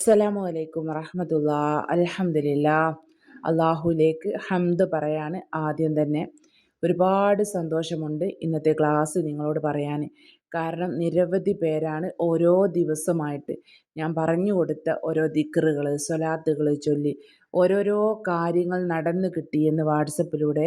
അസ്സലാമു അലൈക്കും വറഹമത്തുള്ള. അലഹമില്ല അള്ളാഹുലേക്ക് ഹംദ് പറയാണ് ആദ്യം തന്നെ. ഒരുപാട് സന്തോഷമുണ്ട് ഇന്നത്തെ ക്ലാസ് നിങ്ങളോട് പറയാൻ കാരണം നിരവധി പേരാണ് ഓരോ ദിവസമായിട്ട് ഞാൻ പറഞ്ഞു കൊടുത്ത ഓരോ ദിക്കറുകൾ സ്വലാത്തുകൾ ചൊല്ലി ഓരോരോ കാര്യങ്ങൾ നടന്നു കിട്ടിയെന്ന് വാട്സപ്പിലൂടെ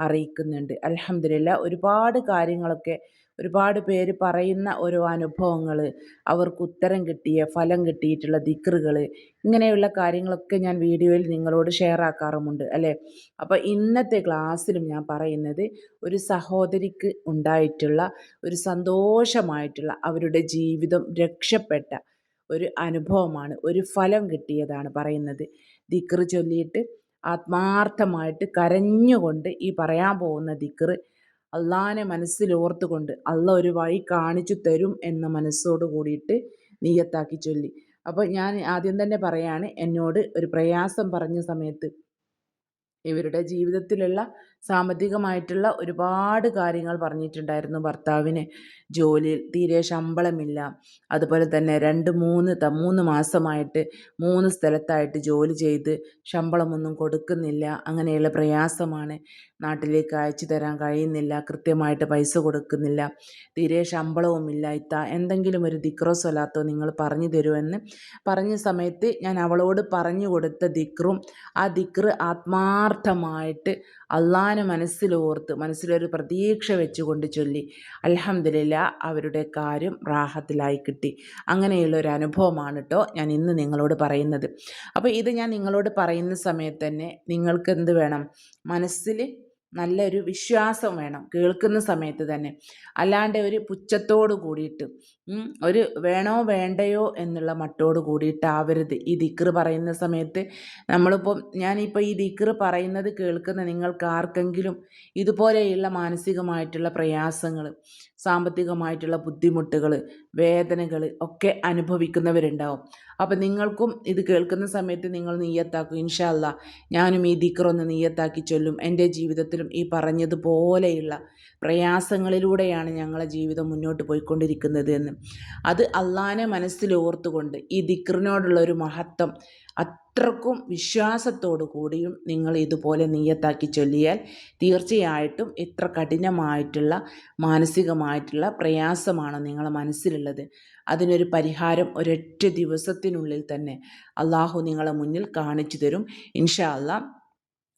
അറിയിക്കുന്നുണ്ട്. അലഹമില്ല ഒരുപാട് കാര്യങ്ങളൊക്കെ ഒരുപാട് പേര് പറയുന്ന ഓരോ അനുഭവങ്ങൾ അവർക്ക് ഉത്തരം കിട്ടിയ ഫലം കിട്ടിയിട്ടുള്ള ദിക്റുകൾ ഇങ്ങനെയുള്ള കാര്യങ്ങളൊക്കെ ഞാൻ വീഡിയോയിൽ നിങ്ങളോട് ഷെയർ ആക്കാറുമുണ്ട് അല്ലേ? അപ്പോൾ ഇന്നത്തെ ക്ലാസ്സിലും ഞാൻ പറയുന്നത് ഒരു സഹോദരിക്ക് ഉണ്ടായിട്ടുള്ള ഒരു സന്തോഷമായിട്ടുള്ള അവരുടെ ജീവിതം രക്ഷപ്പെട്ട ഒരു അനുഭവമാണ് ഒരു ഫലം കിട്ടിയതാണ് പറയുന്നത്. ദിക്റ് ചൊല്ലിയിട്ട് ആത്മാർത്ഥമായിട്ട് കരഞ്ഞുകൊണ്ട് ഈ പറയാൻ പോകുന്ന ദിക്റ് അള്ളാനെ മനസ്സിലോർത്തുകൊണ്ട് അള്ള ഒരു വഴി കാണിച്ചു തരും എന്ന മനസ്സോട് കൂടിയിട്ട് നീയത്താക്കി ചൊല്ലി. അപ്പോൾ ഞാൻ ആദ്യം തന്നെ പറയാണ് എന്നോട് ഒരു പ്രയാസം പറഞ്ഞ സമയത്ത് ഇവരുടെ ജീവിതത്തിലുള്ള സാമ്പത്തികമായിട്ടുള്ള ഒരുപാട് കാര്യങ്ങൾ പറഞ്ഞിട്ടുണ്ടായിരുന്നു ഭർത്താവിന്. ജോലിയിൽ തീരെ ശമ്പളമില്ല. അതുപോലെ തന്നെ രണ്ട് മൂന്ന് മൂന്ന് മാസമായിട്ട് മൂന്ന് സ്ഥലത്തായിട്ട് ജോലി ചെയ്ത് ശമ്പളമൊന്നും കൊടുക്കുന്നില്ല. അങ്ങനെയുള്ള പ്രയാസമാണ്. നാട്ടിലേക്ക് അയച്ചു തരാൻ കഴിയുന്നില്ല. കൃത്യമായിട്ട് പൈസ കൊടുക്കുന്നില്ല. തീരെ ശമ്പളവുമില്ല. ഇത്ത എന്തെങ്കിലും ഒരു ദിക്രോ സ്വലാത്തോ നിങ്ങൾ പറഞ്ഞു തരുമെന്ന് പറഞ്ഞ സമയത്ത് ഞാൻ അവളോട് പറഞ്ഞു കൊടുത്ത ദിക്റും ആ ദിക്റ് ആത്മാർത്ഥമായിട്ട് അള്ളാനെ മനസ്സിലോർത്ത് മനസ്സിലൊരു പ്രതീക്ഷ വെച്ചുകൊണ്ട് ചൊല്ലി അലഹമില്ല അവരുടെ കാര്യം റാഹത്തിലായി കിട്ടി. അങ്ങനെയുള്ള ഒരു അനുഭവമാണ് കേട്ടോ ഞാൻ ഇന്ന് നിങ്ങളോട് പറയുന്നത്. അപ്പോൾ ഇത് ഞാൻ നിങ്ങളോട് പറയുന്ന സമയത്ത് തന്നെ നിങ്ങൾക്ക് എന്ത് വേണം? മനസ്സിൽ നല്ലൊരു വിശ്വാസം വേണം. കേൾക്കുന്ന സമയത്ത് തന്നെ. അല്ലാണ്ട് ഒരു പുച്ഛത്തോട് കൂടിയിട്ട് ഒരു വേണോ വേണ്ടയോ എന്നുള്ള മട്ടോട് കൂടിയിട്ടാവരുത്. ഈ ദിക്ർ പറയുന്ന സമയത്ത് നമ്മളിപ്പോൾ ഞാനിപ്പോൾ ഈ ദിക്ർ പറയുന്നത് കേൾക്കുന്ന നിങ്ങൾക്ക് ആർക്കെങ്കിലും ഇതുപോലെയുള്ള മാനസികമായിട്ടുള്ള പ്രയാസങ്ങൾ സാമ്പത്തികമായിട്ടുള്ള ബുദ്ധിമുട്ടുകൾ വേദനകൾ ഒക്കെ അനുഭവിക്കുന്നവരുണ്ടാവും. അപ്പം നിങ്ങൾക്കും ഇത് കേൾക്കുന്ന സമയത്ത് നിങ്ങൾ നീയത്താക്കും ഇൻഷാല്ല ഞാനും ഈ ദിക്റൊന്ന് നീയത്താക്കി ചൊല്ലും. എന്റെ ജീവിതത്തിലും ഈ പറഞ്ഞതുപോലെയുള്ള പ്രയാസങ്ങളിലൂടെയാണ് ഞങ്ങളെ ജീവിതം മുന്നോട്ട് പോയിക്കൊണ്ടിരിക്കുന്നത് എന്ന്. അത് അള്ളാനെ മനസ്സിലോർത്തുകൊണ്ട് ഈ ദിക്റിനോടുള്ള ഒരു മഹത്വം അത്രക്കും വിശ്വാസത്തോടു കൂടിയും നിങ്ങൾ ഇതുപോലെ നീയത്താക്കി ചൊല്ലിയാൽ തീർച്ചയായിട്ടും ഇത്ര കഠിനമായിട്ടുള്ള മാനസികമായിട്ടുള്ള പ്രയാസമാണ് നിങ്ങളെ മനസ്സിലുള്ളത്. അതിനൊരു പരിഹാരം ഒരൊറ്റ ദിവസത്തിനുള്ളിൽ തന്നെ അള്ളാഹു നിങ്ങളെ മുന്നിൽ കാണിച്ചു തരും. ഇൻഷാ അപ്പം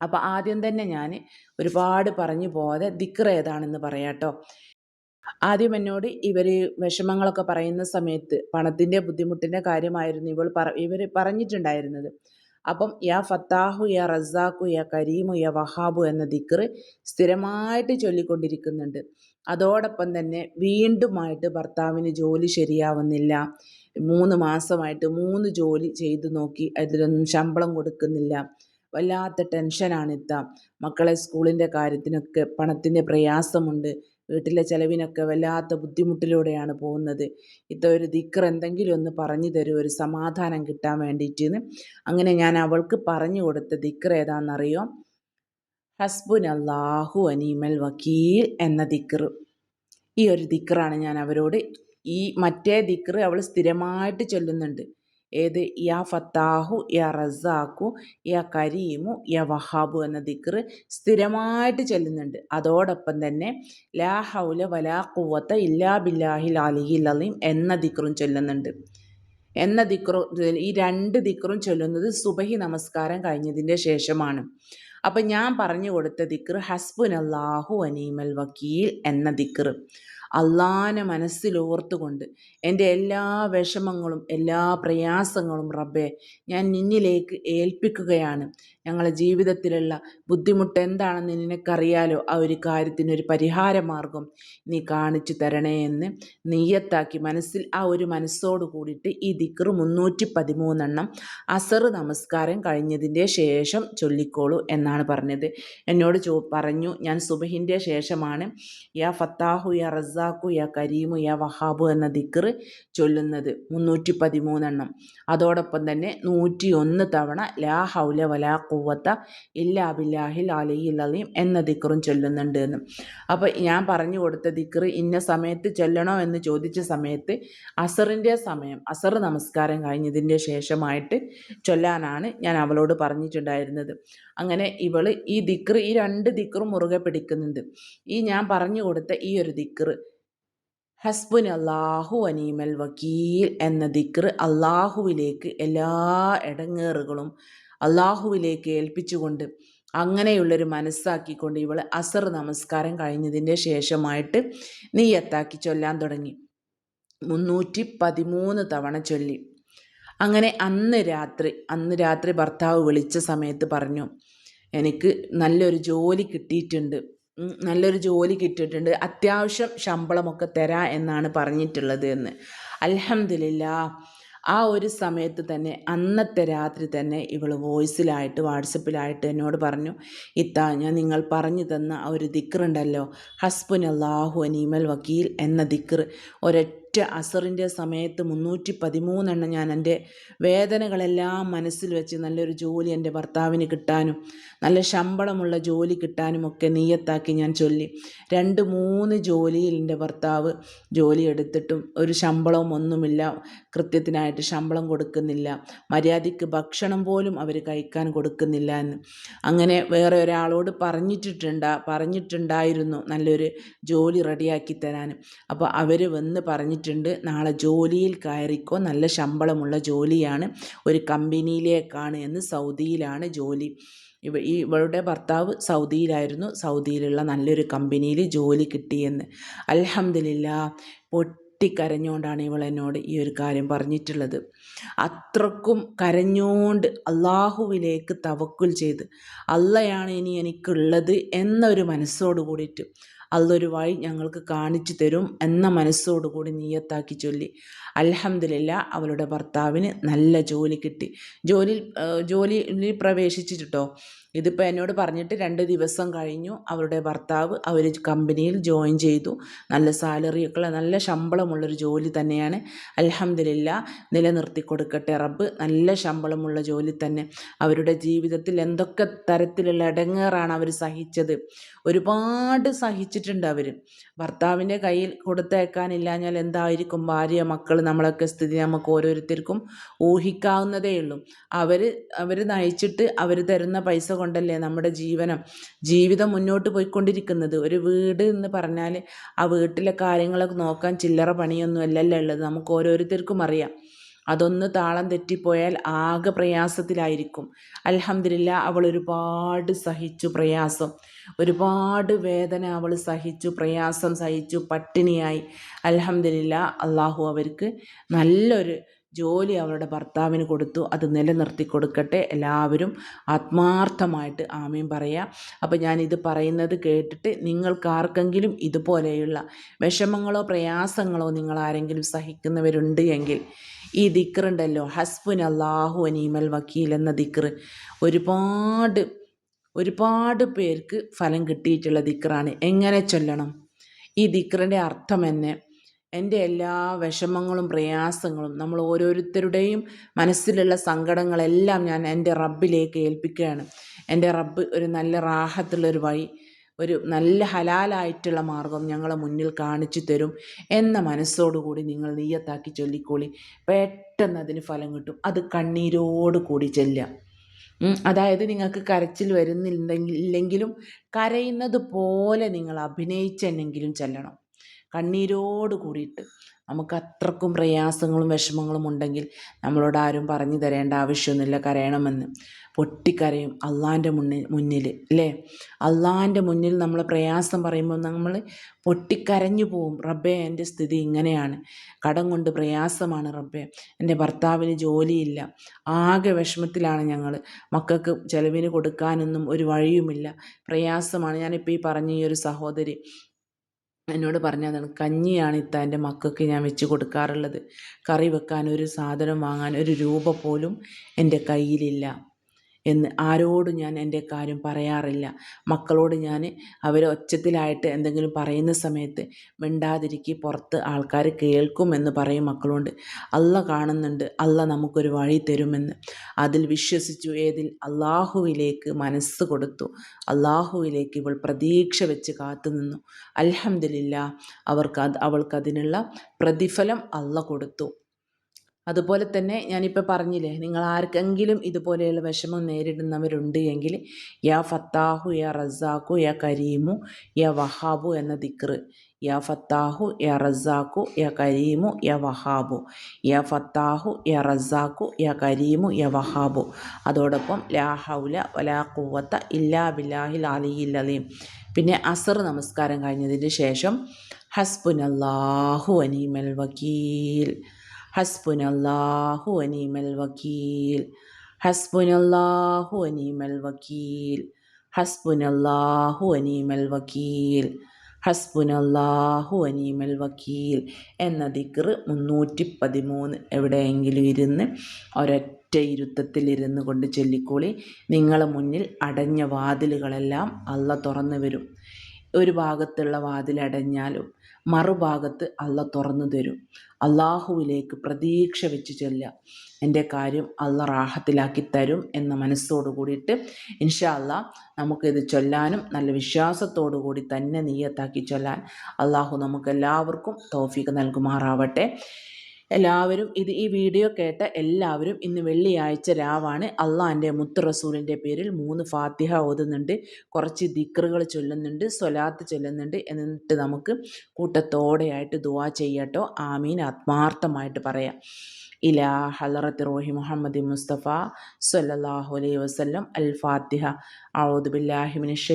അപ്പോൾ ആദ്യം തന്നെ ഞാൻ ഒരുപാട് പറഞ്ഞു പോകാതെ ദിക്ർ ഏതാണെന്ന് പറയാട്ടോ. ആദ്യം എന്നോട് ഇവർ വിഷമങ്ങളൊക്കെ പറയുന്ന സമയത്ത് പണത്തിന്റെ ബുദ്ധിമുട്ടിന്റെ കാര്യമായിരുന്നു ഇവൾ പറ ഇവർ പറഞ്ഞിട്ടുണ്ടായിരുന്നത്. അപ്പം യാ ഫത്താഹു യാ റസാഖു യാ കരീമു യാ വഹാബു എന്ന ദിക്ർ സ്ഥിരമായിട്ട് ചൊല്ലിക്കൊണ്ടിരിക്കുന്നുണ്ട്. അതോടൊപ്പം തന്നെ വീണ്ടുമായിട്ട് ഭർത്താവിന് ജോലി ശരിയാവുന്നില്ല. മൂന്ന് മാസമായിട്ട് മൂന്ന് ജോലി ചെയ്തു നോക്കി അതിലൊന്നും ശമ്പളം കൊടുക്കുന്നില്ല. വല്ലാത്ത ടെൻഷനാണ് ഇത്ത. മക്കളെ സ്കൂളിന്റെ കാര്യത്തിനൊക്കെ പണത്തിന്റെ പ്രയാസമുണ്ട്. വീട്ടിലെ ചിലവിനൊക്കെ വല്ലാത്ത ബുദ്ധിമുട്ടിലൂടെയാണ് പോകുന്നത്. ഇത്ത ഒരു ദിക്കർ എന്തെങ്കിലും ഒന്ന് പറഞ്ഞു തരും ഒരു സമാധാനം കിട്ടാൻ വേണ്ടിയിട്ട് അങ്ങനെ ഞാൻ അവൾക്ക് പറഞ്ഞു കൊടുത്ത ദിക്കർ ഏതാണെന്നറിയോ ഹസ്ബുൻ അള്ളാഹു അനീമൽ വക്കീൽ എന്ന ദിക്കർ. ഈ ഒരു ദിക്കറാണ് ഞാൻ അവരോട്. ഈ മറ്റേ ദിക്കർ അവൾ സ്ഥിരമായിട്ട് ചൊല്ലുന്നുണ്ട്. ഏത്? യാ ഫത്താഹു യാ റസാഖു യാ കരീമു യാ വഹാബു എന്ന ദിക്ർ സ്ഥിരമായിട്ട് ചെല്ലുന്നുണ്ട്. അതോടൊപ്പം തന്നെ ലാ ഹൗല വലാ കുവത്ത ഇല്ലാ ബില്ലാഹിൽ അലിഹിൽ അലീം എന്ന ദിക്റും ചൊല്ലുന്നുണ്ട്. എന്ന ദിക്റും ഈ രണ്ട് ദിക്റും ചൊല്ലുന്നത് സുബഹി നമസ്കാരം കഴിഞ്ഞതിന്റെ ശേഷമാണ്. അപ്പം ഞാൻ പറഞ്ഞു കൊടുത്ത ദിക്ർ ഹസ്ബുൻ അള്ളാഹു അനീമൽ വക്കീൽ എന്ന ദിക്ർ അള്ളാനെ മനസ്സിലോർത്തുകൊണ്ട് എന്റെ എല്ലാ വിഷമങ്ങളും എല്ലാ പ്രയാസങ്ങളും റബ്ബെ ഞാൻ നിന്നിലേക്ക് ഏൽപ്പിക്കുകയാണ്. ഞങ്ങളുടെ ജീവിതത്തിലുള്ള ബുദ്ധിമുട്ട് എന്താണെന്ന് നിനക്കറിയാലോ? ആ ഒരു കാര്യത്തിനൊരു ഒരു പരിഹാരമാർഗം നീ കാണിച്ചു തരണേ എന്ന് നീയത്താക്കി മനസ്സിൽ ആ ഒരു മനസ്സോട് കൂടിയിട്ട് ഈ ദിക്റ് മുന്നൂറ്റി പതിമൂന്നെണ്ണം അസർ നമസ്കാരം കഴിഞ്ഞതിന്റെ ശേഷം ചൊല്ലിക്കോളൂ എന്നാണ് പറഞ്ഞത്. എന്നോട് ചോ പറഞ്ഞു ഞാൻ സുബഹിന്റെ ശേഷമാണ്. യാ ഫത്താഹു യാ റസ റസാഖു യാ കരീമു യാ വഹാബു എന്ന ദിക്ർ ചൊല്ലുന്നത് മുന്നൂറ്റി പതിമൂന്നെണ്ണം അതോടൊപ്പം തന്നെ നൂറ്റി ഒന്ന് തവണ ലാ ഹൗല വലാ കുവത്ത ഇല്ലാ ബില്ലാഹിൽ അലിയിൽ അലീം എന്ന ദിക്റും ചൊല്ലുന്നുണ്ട് എന്ന്. അപ്പോൾ ഞാൻ പറഞ്ഞു കൊടുത്ത ദിക്ർ ഇന്ന സമയത്ത് ചൊല്ലണോ എന്ന് ചോദിച്ച സമയത്ത് അസറിന്റെ സമയം അസർ നമസ്കാരം കഴിഞ്ഞതിന്റെ ശേഷമായിട്ട് ചൊല്ലാനാണ് ഞാൻ അവളോട് പറഞ്ഞിട്ടുണ്ടായിരുന്നത്. അങ്ങനെ ഇവൾ ഈ ദിക്ർ ഈ രണ്ട് ദിക്റും മുറുകെ പിടിക്കുന്നുണ്ട്. ഈ ഞാൻ പറഞ്ഞു കൊടുത്ത ഈ ഒരു ദിക്ർ ഹസ്ബുൻ അള്ളാഹു അനീമൽ വക്കീൽ എന്ന ദിക്ർ അള്ളാഹുവിലേക്ക് എല്ലാ ഇടങ്ങേറുകളും അള്ളാഹുവിലേക്ക് ഏൽപ്പിച്ചുകൊണ്ട് അങ്ങനെയുള്ളൊരു മനസ്സാക്കിക്കൊണ്ട് ഇവൾ അസർ നമസ്കാരം കഴിഞ്ഞതിന്റെ ശേഷമായിട്ട് നീയത്താക്കി ചൊല്ലാൻ തുടങ്ങി. മുന്നൂറ്റി പതിമൂന്ന് തവണ ചൊല്ലി. അങ്ങനെ അന്ന് രാത്രി അന്ന് രാത്രി ഭർത്താവ് വിളിച്ച സമയത്ത് പറഞ്ഞു എനിക്ക് നല്ലൊരു ജോലി കിട്ടിയിട്ടുണ്ട്. നല്ലൊരു ജോലി കിട്ടിയിട്ടുണ്ട്. അത്യാവശ്യം ശമ്പളമൊക്കെ തരാ എന്നാണ് പറഞ്ഞിട്ടുള്ളത് എന്ന്. അലഹമില്ല ആ ഒരു സമയത്ത് തന്നെ അന്നത്തെ രാത്രി തന്നെ ഇവൾ വോയിസിലായിട്ട് വാട്സപ്പിലായിട്ട് എന്നോട് പറഞ്ഞു ഇത്ത ഞാൻ നിങ്ങൾ പറഞ്ഞു തന്ന ആ ഒരു ദിക്റുണ്ടല്ലോ ഹസ്ബുൻ അള്ളാഹു അനീമൽ വക്കീൽ എന്ന ദിക്ർ ഒരൊറ്റ ഒറ്റ അസറിന്റെ സമയത്ത് മുന്നൂറ്റി പതിമൂന്നെണ്ണം ഞാൻ എന്റെ വേദനകളെല്ലാം മനസ്സിൽ വെച്ച് നല്ലൊരു ജോലി എന്റെ ഭർത്താവിന് കിട്ടാനും നല്ല ശമ്പളമുള്ള ജോലി കിട്ടാനും ഒക്കെ നീയത്താക്കി ഞാൻ ചൊല്ലി. രണ്ട് മൂന്ന് ജോലിയിൽ എന്റെ ഭർത്താവ് ജോലി എടുത്തിട്ടും ഒരു ശമ്പളവും ഒന്നുമില്ല കൃത്യത്തിനായിട്ട് ശമ്പളം കൊടുക്കുന്നില്ല മര്യാദയ്ക്ക് ഭക്ഷണം പോലും അവർ കഴിക്കാൻ കൊടുക്കുന്നില്ല എന്ന്. അങ്ങനെ വേറെ ഒരാളോട് പറഞ്ഞിട്ടുണ്ട് പറഞ്ഞിട്ടുണ്ടായിരുന്നു നല്ലൊരു ജോലി റെഡിയാക്കി തരാനും അപ്പോൾ അവർ വന്ന് പറഞ്ഞിട്ട് പറഞ്ഞിട്ടുണ്ട് നാളെ ജോലിയിൽ കയറിക്കോ. നല്ല ശമ്പളമുള്ള ജോലിയാണ്. ഒരു കമ്പനിയിലേക്കാണ് എന്ന് സൗദിയിലാണ് ജോലി. ഇവ ഈ ഇവളുടെ ഭർത്താവ് സൗദിയിലായിരുന്നു. സൗദിയിലുള്ള നല്ലൊരു കമ്പനിയിൽ ജോലി കിട്ടിയെന്ന്. അലഹമില്ല പൊട്ടിക്കരഞ്ഞുകൊണ്ടാണ് ഇവൾ എന്നോട് ഈ ഒരു കാര്യം പറഞ്ഞിട്ടുള്ളത്. അത്രക്കും കരഞ്ഞുകൊണ്ട് അള്ളാഹുവിലേക്ക് തവക്കുൽ ചെയ്ത് അള്ളയാണ് ഇനി എനിക്കുള്ളത് എന്നൊരു മനസ്സോട് കൂടിയിട്ട് അള്ളൊരു വഴി ഞങ്ങൾക്ക് കാണിച്ചു തരും എന്ന മനസ്സോടുകൂടി നീയത്താക്കി ചൊല്ലി. അലഹമില്ല അവളുടെ ഭർത്താവിന് നല്ല ജോലി കിട്ടി. ജോലി ജോലിയിൽ പ്രവേശിച്ചിട്ടോ ഇതിപ്പോൾ എന്നോട് പറഞ്ഞിട്ട് രണ്ട് ദിവസം കഴിഞ്ഞു അവരുടെ ഭർത്താവ് അവർ കമ്പനിയിൽ ജോയിൻ ചെയ്തു. നല്ല സാലറിയൊക്കെ നല്ല ശമ്പളമുള്ളൊരു ജോലി തന്നെയാണ്. അലഹമില്ല നിലനിർത്തി കൊടുക്കട്ടെ റബ്ബ്. നല്ല ശമ്പളമുള്ള ജോലി തന്നെ. അവരുടെ ജീവിതത്തിൽ എന്തൊക്കെ തരത്തിലുള്ള ഇടങ്ങേറാണ് അവർ സഹിച്ചത്. ഒരുപാട് സഹിച്ചിട്ടുണ്ട് അവർ ഭർത്താവിന്റെ കയ്യിൽ കൊടുത്തേക്കാനില്ലാഞ്ഞാൽ എന്തായിരിക്കും ഭാര്യ മക്കൾ നമ്മളൊക്കെ സ്ഥിതി നമുക്ക് ഓരോരുത്തർക്കും ഊഹിക്കാവുന്നതേ ഉള്ളൂ. അവർ അവർ നയിച്ചിട്ട് അവർ തരുന്ന പൈസ കൊണ്ടല്ലേ നമ്മുടെ ജീവനം ജീവിതം മുന്നോട്ട് പോയിക്കൊണ്ടിരിക്കുന്നത്. ഒരു വീട് എന്ന് പറഞ്ഞാൽ ആ വീട്ടിലെ കാര്യങ്ങളൊക്കെ നോക്കാൻ ചില്ലറ പണിയൊന്നും അല്ലല്ലോ ഉള്ളത്. നമുക്ക് ഓരോരുത്തർക്കും അറിയാം. അതൊന്ന് താളം തെറ്റിപ്പോയാൽ ആകെ പ്രയാസത്തിലായിരിക്കും. അലഹമില്ല അവൾ ഒരുപാട് സഹിച്ചു പ്രയാസം. ഒരുപാട് വേദന അവൾ സഹിച്ചു പ്രയാസം സഹിച്ചു പട്ടിണിയായി. അലഹമില്ല അള്ളാഹു അവർക്ക് നല്ലൊരു ജോലി അവളുടെ ഭർത്താവിന് കൊടുത്തു. അത് നിലനിർത്തി കൊടുക്കട്ടെ. എല്ലാവരും ആത്മാർത്ഥമായിട്ട് ആമീൻ പറയാം. അപ്പോൾ ഇത് പറയുന്നത് കേട്ടിട്ട് നിങ്ങൾക്കാർക്കെങ്കിലും ഇതുപോലെയുള്ള വിഷമങ്ങളോ പ്രയാസങ്ങളോ നിങ്ങൾ ആരെങ്കിലും സഹിക്കുന്നവരുണ്ട് എങ്കിൽ ഈ ദിക്റുണ്ടല്ലോ. ഹസ്ബുൻ അള്ളാഹു അനീമൽ വക്കീൽ എന്ന ദിക്ർ ഒരുപാട് ഒരുപാട് പേർക്ക് ഫലം കിട്ടിയിട്ടുള്ള ദിക്റാണ്. എങ്ങനെ ചൊല്ലണം? ഈ ദിക്റിന്റെ അർത്ഥം എന്നെ എന്റെ എല്ലാ വിഷമങ്ങളും പ്രയാസങ്ങളും നമ്മൾ ഓരോരുത്തരുടെയും മനസ്സിലുള്ള സങ്കടങ്ങളെല്ലാം ഞാൻ എന്റെ റബ്ബിലേക്ക് ഏൽപ്പിക്കുകയാണ്. എന്റെ റബ്ബ് ഒരു നല്ല റാഹത്തുള്ളൊരു വഴി ഒരു നല്ല ഹലാലായിട്ടുള്ള മാർഗം ഞങ്ങളെ മുന്നിൽ കാണിച്ചു തരും എന്ന മനസ്സോടുകൂടി നിങ്ങൾ നീയത്താക്കി ചൊല്ലിക്കോളി. പെട്ടെന്ന് അതിന് ഫലം കിട്ടും. അത് കണ്ണീരോട് കൂടി ചെല്ലുക. അതായത് നിങ്ങൾക്ക് കരച്ചിൽ വരുന്നില്ലെങ്കിലും കരയുന്നത് പോലെ നിങ്ങൾ അഭിനയിച്ചെന്നെങ്കിലും ചെല്ലണം. കണ്ണീരോട് കൂടിയിട്ട് നമുക്ക് അത്രക്കും പ്രയാസങ്ങളും വിഷമങ്ങളും ഉണ്ടെങ്കിൽ നമ്മളോട് ആരും പറഞ്ഞു തരേണ്ട ആവശ്യമൊന്നുമില്ല കരയണമെന്ന്. പൊട്ടിക്കരയും അള്ളാന്റെ മുന്നിൽ മുന്നിൽ അല്ലേ അള്ളാന്റെ മുന്നിൽ നമ്മൾ പ്രയാസം പറയുമ്പോൾ നമ്മൾ പൊട്ടിക്കരഞ്ഞു പോവും. റബ്ബേ എന്റെ സ്ഥിതി ഇങ്ങനെയാണ്. കടം കൊണ്ട് പ്രയാസമാണ് റബ്ബേ. എന്റെ ഭർത്താവിന് ജോലിയില്ല. ആകെ വിഷമത്തിലാണ് ഞങ്ങൾ. മക്കൾക്ക് ചിലവിന് കൊടുക്കാനൊന്നും ഒരു വഴിയുമില്ല. പ്രയാസമാണ്. ഞാനിപ്പോൾ ഈ പറഞ്ഞ ഈ ഒരു സഹോദരി എന്നോട് പറഞ്ഞതാണ് കഞ്ഞിയാണ് ഇത്ത എന്റെ മക്കൾക്ക് ഞാൻ വെച്ച് കൊടുക്കാറുള്ളത്. കറി വെക്കാൻ ഒരു സാധനം വാങ്ങാൻ ഒരു രൂപ പോലും എന്റെ കയ്യിലില്ല. എന്ന് ആരോടും ഞാൻ എന്റെ കാര്യം പറയാറില്ല. മക്കളോട് ഞാൻ അവർ ഒച്ചത്തിലായിട്ട് എന്തെങ്കിലും പറയുന്ന സമയത്ത് മിണ്ടാതിരിക്കി പുറത്ത് ആൾക്കാർ കേൾക്കുമെന്ന് പറയും മക്കളോട്. അല്ല കാണുന്നുണ്ട് അല്ല നമുക്കൊരു വഴി തരുമെന്ന്. അതിൽ വിശ്വസിച്ചു ഏതിൽ അള്ളാഹുവിലേക്ക് മനസ്സ് കൊടുത്തു. അള്ളാഹുവിലേക്ക് ഇവൾ പ്രതീക്ഷ വെച്ച് കാത്തുനിന്നു നിന്നു. അൽഹമില്ല അവർക്ക് അത് അവൾക്കതിനുള്ള പ്രതിഫലം അല്ല കൊടുത്തു. അതുപോലെ തന്നെ ഞാനിപ്പോൾ പറഞ്ഞില്ലേ നിങ്ങൾ ആർക്കെങ്കിലും ഇതുപോലെയുള്ള വിഷമം നേരിടുന്നവരുണ്ട് എങ്കിൽ യാ ഫത്താഹു യാ റസാഖു യാ കരീമു യാ വഹാബു എന്ന ദിക്റ്. യാ ഫത്താഹു യാ റസാഖു യാ കരീമു യാ വഹാബു. യാ ഫത്താഹു യാ റസാഖു യാ കരീമു യാ വഹാബു. അതോടൊപ്പം ലാ ഹൗല വലാ കൂവത്ത ഇല്ലാ ബില്ലാഹിൽ അലിയിൽ അലീം. പിന്നെ അസർ നമസ്കാരം കഴിഞ്ഞതിന് ശേഷം ഹസ്ബുനല്ലാഹു അനീമൽ വക്കീൽ. ഹസ്ബുനല്ലാഹു അനീമൽ വക്കീൽ. ഹസ്ബുനല്ലാഹു അനീമൽ വക്കീൽ. ഹസ്ബുനല്ലാഹു അനീമൽ വക്കീൽ. ഹസ്ബുനല്ലാഹു അനീമൽ വക്കീൽ. എന്ന ദിക്ർ മുന്നൂറ്റി പതിമൂന്ന് എവിടെയെങ്കിലും ഇരുന്ന് ഒരൊറ്റ ഇരുത്തത്തിലിരുന്ന് കൊണ്ട് ചൊല്ലിക്കോളി. നിങ്ങളെ മുന്നിൽ അടഞ്ഞ വാതിലുകളെല്ലാം അല്ല തുറന്നു വരും. ഒരു ഭാഗത്തുള്ള വാതിലടഞ്ഞാലും മറുഭാഗത്ത് അല്ല തുറന്നു തരും. അള്ളാഹുവിലേക്ക് പ്രതീക്ഷ വെച്ച് ചെല്ലുക. എന്റെ കാര്യം അല്ല റാഹത്തിലാക്കി തരും എന്ന മനസ്സോട് കൂടിയിട്ട് ഇൻഷാ അല്ല നമുക്കിത് ചൊല്ലാനും നല്ല വിശ്വാസത്തോടു കൂടി തന്നെ നീയത്താക്കി ചൊല്ലാൻ അള്ളാഹു നമുക്കെല്ലാവർക്കും തോഫീക്ക് നൽകുമാറാവട്ടെ. എല്ലാവരും ഇത് ഈ വീഡിയോ കേട്ട എല്ലാവരും ഇന്ന് വെള്ളിയാഴ്ച രാവാണ്. അള്ളാന്റെ മുത്ത് റസൂലിന്റെ പേരിൽ മൂന്ന് ഫാത്തിഹ ഓതുന്നുണ്ട്. കുറച്ച് ദിക്റുകൾ ചൊല്ലുന്നുണ്ട്. സ്വലാത്ത് ചൊല്ലുന്നുണ്ട്. എന്നിട്ട് നമുക്ക് കൂട്ടത്തോടെയായിട്ട് ദുവാ ചെയ്യട്ടോ. ആമീൻ. ആത്മാർത്ഥമായിട്ട് പറയാം. ഇലാ ഹലറത്ത് റോഹി മുഹമ്മദ് മുസ്തഫ സല്ലാഹു അലൈഹി വസല്ലം അൽ ഫാത്തിഹ ബില്ലാഹി മിനശ്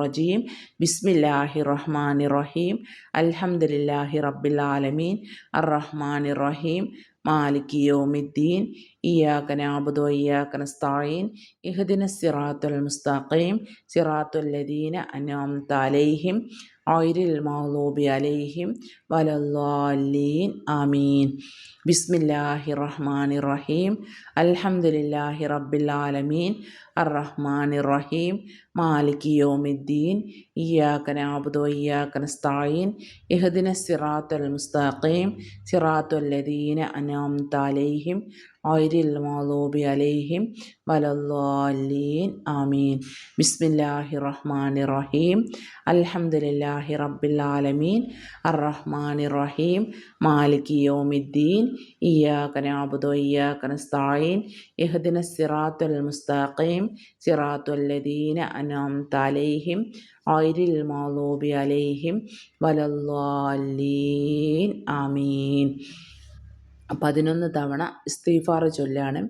റജീം. ബിസ്മില്ലാഹി റഹ്മാനി റഹീം. അൽഹംദുലില്ലാഹി റബ്ബിൽ ആലമീൻ. അർ റഹ്മാനി റഹീം. മാലിക് യോമിദ്ദീൻ. ഇയ്യാക നഅബുദു വഇയ്യാക നസ്തഈൻ. ഇഹദിന സിറാത്തുൽ മുസ്തഖീം. സിറാത്തുൽ ലദീന അൻഅംത അലൈഹിം. ഐരിൽ മഹ്ലൂബി അലൈഹിം വലല്ലാലീൻ ആമീൻ. ബിസ്മില്ലാഹി റഹ്മാൻ റഹീം. അലഹമുല്ലാഹി റബ്ബിൽ ആലമീൻ. അറഹ്മാൻ ഇറഹീം മാലിക് യോമിദ്ദീൻ. ഇയാക്കൻ ആബുദോ ഇയാക്കൻ സ്ഥായിൻ ഇഹദിന സിറാത്തുൽ മുസ്താഖീം. സിറാത്തുല്ലദീന അനാം താലേഹിം ഐരിൽ മാലൂബി അലേഹിം. വലല്ലാലീൻ ആമീൻ. ബിസ്മില്ലാഹി റഹ്മാൻ ഇറഹീം അൽഹംദുലില്ലാഹി റബ്ബിൽ ആലമീൻ. അറഹ്മാൻ ഇറഹീം മാലിക് യോമിദ്ദീൻ. ഇയാക്കൻ ആബുദോ ഇയാക്കൻ സ്ഥായിൻ ഇഹദിന സിറാത്തുൽ മുസ്താഖീം. സിറാത്തുല്ലദീന അനാം തലൈഹിം ഐരിൽ മാലൂബി അലൈഹിം വലല്ലാലീൻ. ആമീൻ. പതിനൊന്ന് തവണ ഇസ്തീഫാർ ചൊല്ലാണ്.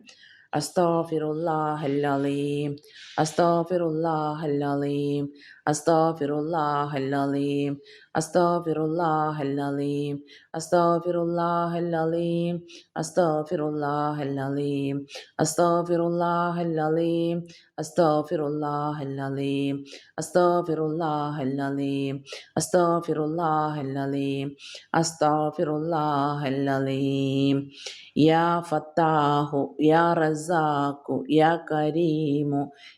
അസ്താഫിറുല്ലാഹല്ലീം അസ്താഫിറുല്ലാഹല്ലീം അസ്താഫിറുല്ലാഹല്ലീം അസ്താഫിറുല്ലാഹല്ലീം അസ്താഫിറുല്ലാഹല്ലീം അസ്താഫിറുല്ലാഹല്ലീം അസ്താഫിറുല്ലാഹല്ലീം അസ്താഫിറുല്ലാഹല്ലീം അസ്താഫിറുല്ലാഹല്ലീം അസ്താഫിറുല്ലാഹല്ലീം അസ്താഫിറുല്ലാഹല്ലീം യാ അലീം യാ അലീം യാ അലീം യാ അലീം യാ ഫത്താഹു യാ റസാഖു യാ കരീമു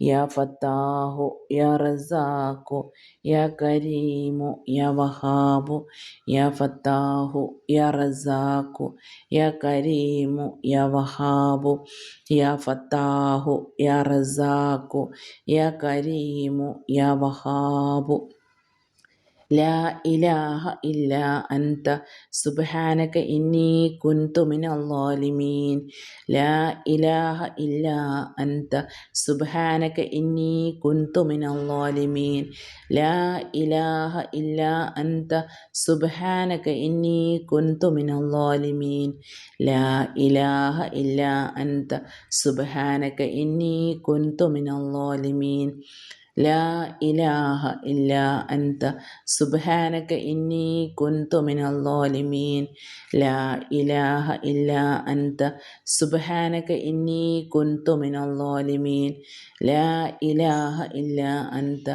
يا فتاه يا رزاق يا كريم يا وهاب يا فتاه يا رزاق يا كريم يا وهاب يا فتاه يا رزاق يا كريم يا وهاب ലാ ഇലാഹ ഇല്ല അന്ത സുബാനക ഇന്നി കുന്തുമിൻ അള്ളാലിമീൻ ലാ ഇലാഹ ഇല്ല അന്ത സുബാനക ഇന്നി കുന്തുമിൻ അള്ളാലിമീൻ ലാ ഇലാഹ ഇല്ല അന്ത സുബാനക ഇന്നി കുന്തുമിൻ അള്ളാലിമീൻ ലാ ഇലാഹ ഇല്ല അന്ത സുബാനക ഇന്നി കുന്തുമിൻ അള്ളാലിമീൻ ലാ ഇലാഹ ഇല്ലാ അൻത. സുബ്ഹാനക ഇന്നി കുന്തു മിനൽ ളാലിമീൻ. ലാ ഇലാഹ ഇല്ലാ അൻത. സുബ്ഹാനക ഇന്നി കുന്തു മിനൽ ളാലിമീൻ. ലാ ഇലാഹ ഇല്ലാ അൻത.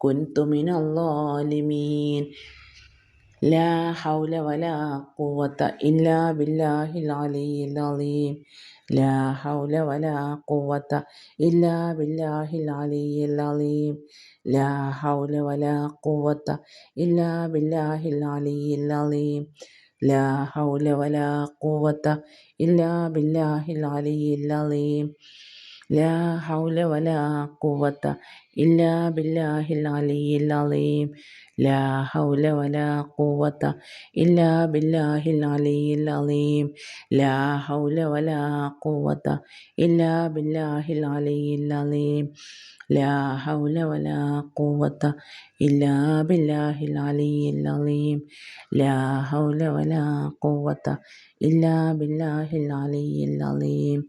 كنت من الظالمين لا حول ولا قوة إلا بالله العلي العظيم لا حول ولا قوة إلا بالله العلي العظيم لا حول ولا قوة إلا بالله العلي العظيم لا حول ولا قوة إلا بالله العلي العظيم ലാ ഹൗല വലാ കുവത്ത ഇല്ലാ ബില്ലാഹിൽ അലിയിൽ അലീം. ലാ ഹൗല വലാ കുവത്ത ഇല്ലാ ബില്ലാഹിൽ അലിയിൽ അലീം. ലാ ഹൗല വലാ കുവത്ത ഇല്ലാ ബില്ലാഹിൽ അലിയിൽ അലീം. لا حول ولا قوة إلا بالله العلي العظيم. لا حول ولا قوة إلا بالله العلي العظيم.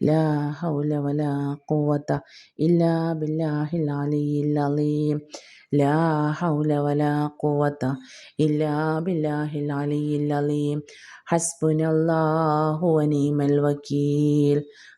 لا حول ولا قوة إلا بالله العلي العظيم. لا حول ولا قوة إلا بالله العلي العظيم. حسبنا الله ونعم الوكيل.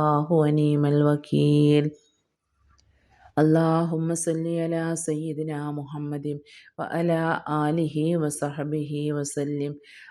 അള്ളാഹു അനീമൽ വക്കീൽ. അള്ളാഹുമ്മ സല്ലി അല സയ്യിദിന മുഹമ്മദിം വഅല ആലിഹി വസഹബിഹി വസല്ലിം.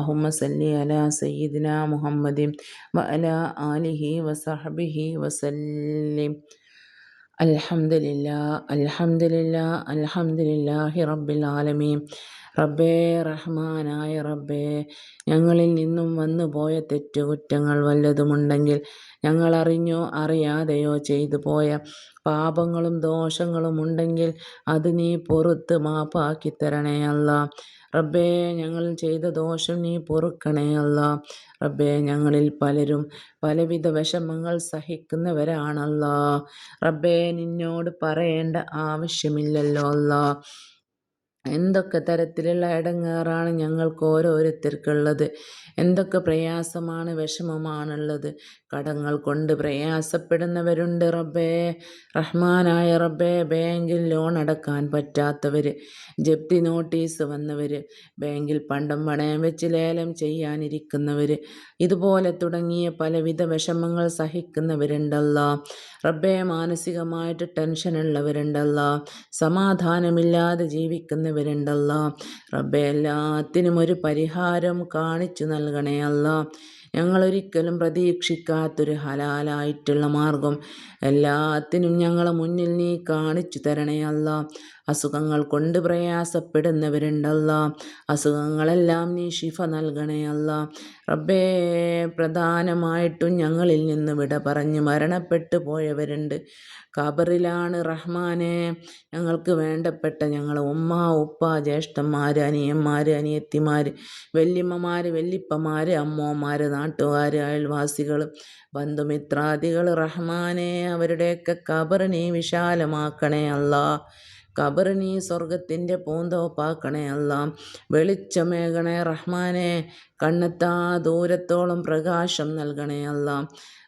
അള്ളാഹുമ്മ സല്ലി അല സയ്യിദിന മുഹമ്മദ് വഅല ആലിഹി വസഹബിഹി വസല്ലിം അൽഹംദുലില്ലാ അൽഹംദുലില്ലാ അൽഹംദുലില്ലാഹി റബ്ബിൽ ആലമീൻ റബ്ബേ റഹ്മാനായ റബ്ബേ ഞങ്ങളിൽ നിന്നും വന്നു പോയ തെറ്റുകുറ്റങ്ങൾ വല്ലതുമുണ്ടെങ്കിൽ ഞങ്ങൾ അറിഞ്ഞോ അറിയാതെയോ ചെയ്തു പോയ പാപങ്ങളും ദോഷങ്ങളും ഉണ്ടെങ്കിൽ അത് നീ പുറത്ത് മാപ്പാക്കി തരണേ അല്ല റബ്ബേ ഞങ്ങൾ ചെയ്ത ദോഷം നീ പൊറുക്കണേ അല്ല. റബ്ബേ ഞങ്ങളിൽ പലരും പലവിധ വിഷമങ്ങൾ സഹിക്കുന്നവരാണല്ലോ. റബ്ബേ നിന്നോട് പറയേണ്ട ആവശ്യമില്ലല്ലോ അല്ല. എന്തൊക്കെ തരത്തിലുള്ള ഇടങ്ങേറാണ് ഞങ്ങൾക്ക് ഓരോരുത്തർക്കുള്ളത്? എന്തൊക്കെ പ്രയാസമാണ് വിഷമമാണുള്ളത്? കടങ്ങൾ കൊണ്ട് പ്രയാസപ്പെടുന്നവരുണ്ട് റബ്ബേ. റഹ്മാനായ റബ്ബേ ബാങ്കിൽ ലോൺ അടക്കാൻ പറ്റാത്തവർ ജപ്തി നോട്ടീസ് വന്നവർ ബാങ്കിൽ പണ്ടം പണയം വെച്ച് ലേലം ചെയ്യാനിരിക്കുന്നവർ ഇതുപോലെ തുടങ്ങിയ പലവിധ വിഷമങ്ങൾ സഹിക്കുന്നവരുണ്ടല്ല. റബ്ബേ മാനസികമായിട്ട് ടെൻഷനുള്ളവരുണ്ടല്ല. സമാധാനമില്ലാതെ ജീവിക്കുന്നവരുണ്ടല്ല റബ്ബെ എല്ലാത്തിനും ഒരു പരിഹാരം കാണിച്ചു നൽകണേ അല്ല. ഞങ്ങളൊരിക്കലും പ്രതീക്ഷിക്കാത്തൊരു ഹലാലായിട്ടുള്ള മാർഗം. എല്ലാത്തിനും ഞങ്ങളെ മുന്നിൽ നീ കാണിച്ചു തരണേ അല്ല. അസുഖങ്ങൾ കൊണ്ട് പ്രയാസപ്പെടുന്നവരുണ്ടല്ല. അസുഖങ്ങളെല്ലാം നീ ശിഫ നൽകണേ അല്ല. റബ്ബേ പ്രധാനമായിട്ടും ഞങ്ങളിൽ നിന്ന് വിട പറഞ്ഞ് മരണപ്പെട്ടു പോയവരുണ്ട്. ഖബറിലാണ് റഹ്മാനെ. ഞങ്ങൾക്ക് വേണ്ടപ്പെട്ട ഞങ്ങളെ ഉമ്മ ഉപ്പ ജ്യേഷ്ഠന്മാർ അനിയന്മാർ അനിയത്തിമാർ വല്യമ്മമാർ വല്യപ്പമാർ അമ്മോമാർ നാട്ടുകാർ അയൽവാസികൾ ബന്ധുമിത്രാദികൾ റഹ്മാനെ അവരുടെയൊക്കെ കബറിനെ വിശാലമാക്കണേ അല്ലാ. കബറിനെ സ്വർഗത്തിന്റെ പൂന്തോപ്പാക്കണേ അല്ല. വെളിച്ചമേകണേ റഹ്മാനെ കണ്ണെത്താ ദൂരത്തോളം പ്രകാശം നൽകണേ അല്ല.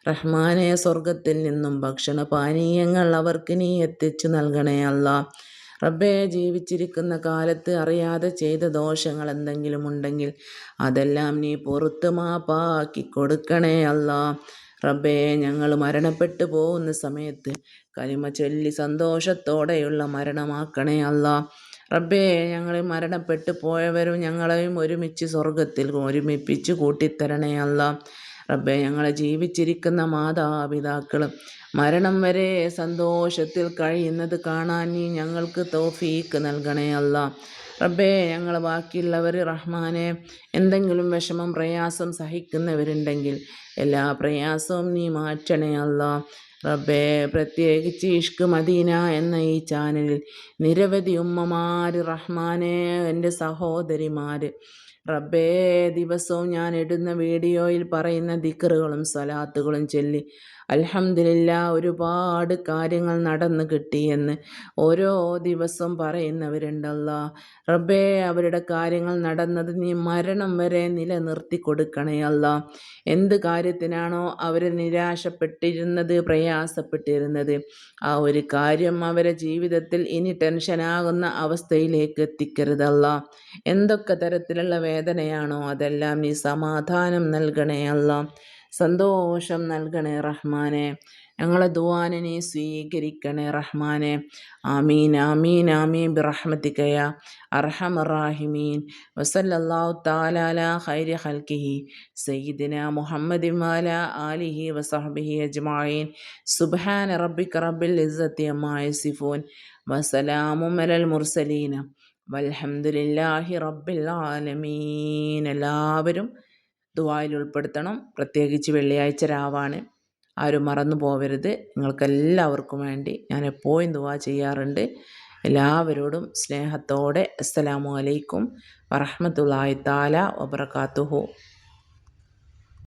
റഹ്മാനെ സ്വർഗത്തിൽ നിന്നും ഭക്ഷണ പാനീയങ്ങൾ അവർക്ക് നീ എത്തിച്ചു നൽകണേ അല്ല. റബ്ബെ ജീവിച്ചിരിക്കുന്ന കാലത്ത് അറിയാതെ ചെയ്ത ദോഷങ്ങൾ എന്തെങ്കിലും ഉണ്ടെങ്കിൽ അതെല്ലാം നീ പുറത്ത് മാപ്പാക്കി കൊടുക്കണേ അല്ല. റബ്ബേ ഞങ്ങൾ മരണപ്പെട്ടു പോകുന്ന സമയത്ത് കരിമ ചൊല്ലി സന്തോഷത്തോടെയുള്ള മരണമാക്കണേ അല്ല. റബ്ബേ ഞങ്ങൾ മരണപ്പെട്ടു പോയവരും ഞങ്ങളെയും ഒരുമിച്ച് സ്വർഗത്തിൽ ഒരുമിപ്പിച്ച് കൂട്ടിത്തരണേ അല്ല. റബ്ബേ ഞങ്ങളെ ജീവിച്ചിരിക്കുന്ന മാതാപിതാക്കളും മരണം വരെ സന്തോഷത്തിൽ കഴിയുന്നത് കാണാൻ ഞങ്ങൾക്ക് തോഫീക്ക് നൽകണേ അല്ല. റബ്ബേ ഞങ്ങൾ ബാക്കിയുള്ളവർ റഹ്മാനെ എന്തെങ്കിലും വിഷമം പ്രയാസം സഹിക്കുന്നവരുണ്ടെങ്കിൽ എല്ലാ പ്രയാസവും നീ മാറ്റണേ അല്ല. റബ്ബേ പ്രത്യേകിച്ച് ഇഷ്ക് മദീന എന്ന ഈ ചാനലിൽ നിരവധി ഉമ്മമാർ റഹ്മാനെ എന്റെ സഹോദരിമാർ റബ്ബേ ദിവസവും ഞാൻ ഇടുന്ന വീഡിയോയിൽ പറയുന്ന ദിക്കറുകളും സലാത്തുകളും ചൊല്ലി അൽഹംദില്ല ഒരുപാട് കാര്യങ്ങൾ നടന്നു കിട്ടിയെന്ന് ഓരോ ദിവസം പറയുന്നവരുണ്ടല്ല. റബ്ബേ അവരുടെ കാര്യങ്ങൾ നടന്നത് നീ മരണം വരെ നിലനിർത്തി കൊടുക്കണേ എന്ത് കാര്യത്തിനാണോ അവർ നിരാശപ്പെട്ടിരുന്നത് പ്രയാസപ്പെട്ടിരുന്നത്? ആ ഒരു കാര്യം അവരെ ജീവിതത്തിൽ ഇനി ടെൻഷനാകുന്ന അവസ്ഥയിലേക്ക് എത്തിക്കരുതല്ല എന്തൊക്കെ തരത്തിലുള്ള വേദനയാണോ അതെല്ലാം നീ സമാധാനം നൽകണേ സന്തോഷം നൽകണേ റഹ്മാനെ. ഞങ്ങളെ ദുവാനെ സ്വീകരിക്കണേ റഹ്മാനെ. ആമീൻ ആമീൻ ആമീൻ. ബിറഹ്മത്തിക്കയ അർഹമറാഹിമീൻ വസല്ലല്ലാഹു താലാല ഖൈരി ഹൽക്കിഹി സയ്യിദിന മുഹമ്മദി മാല ആലിഹി വസഹബിഹി അജ്മഈൻ. സുബ്ഹാന റബ്ബിക റബ്ബിൽ ഇസ്സത്തി അമ്മായ യസിഫൂൻ. വസലാമുമലൽ മുർസലീന. വൽഹംദുലില്ലാഹി റബ്ബിൽ ആലമീൻ. എല്ലാവരും ദുവായിൽ ഉൾപ്പെടുത്തണം. പ്രത്യേകിച്ച് വെള്ളിയാഴ്ച രാവാണ്. ആരും മറന്നു പോവരുത്. നിങ്ങൾക്കെല്ലാവർക്കും വേണ്ടി ഞാൻ എപ്പോഴും ദുവാ ചെയ്യാറുണ്ട്. എല്ലാവരോടും സ്നേഹത്തോടെ അസ്സലാമു അലൈക്കും വറഹമത്തുള്ളാഹി താല വബർക്കാത്തുഹു